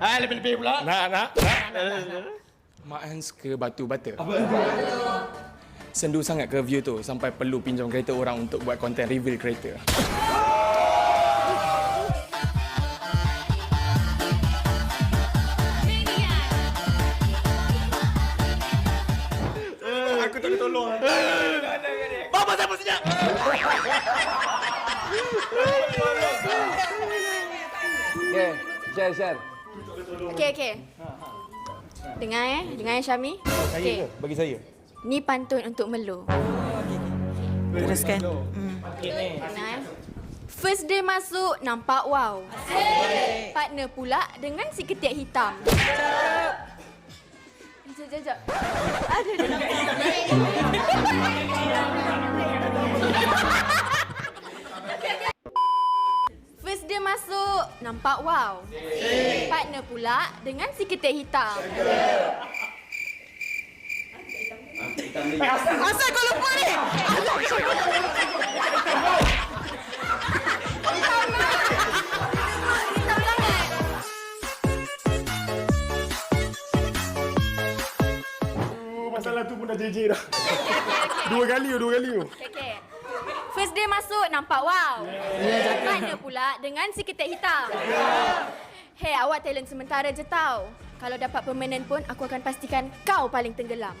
Ah, lebih-lebih pula. Nak, nak, nak. Mak Hans ke batu bata? Sendu sangat ke view tu sampai perlu pinjam kereta orang untuk buat konten reveal kereta. Aku tak boleh tolong. Bapa siapa sejak? Okay, share, share. Okey, okey. Dengar eh, dengar eh Syami. Okey. Bagi saya. Ni pantun untuk Melo. Teruskan. Dengar eh. First day masuk nampak wow. Partner pula dengan si ketiak hitam. Sekejap, sekejap. Ada ada. First day masuk nampak wow. Partner pula dengan si ketiak hitam. Asal kau lupa ni? Sangat. Masalah tu pun dah JJ dah. Dua kali, dua kali. Okey, okey. First day masuk nampak wow. Partner pula dengan si ketek hitam. Hey, awak talent sementara je tau. Kalau dapat permanent pun, aku akan pastikan kau paling tenggelam.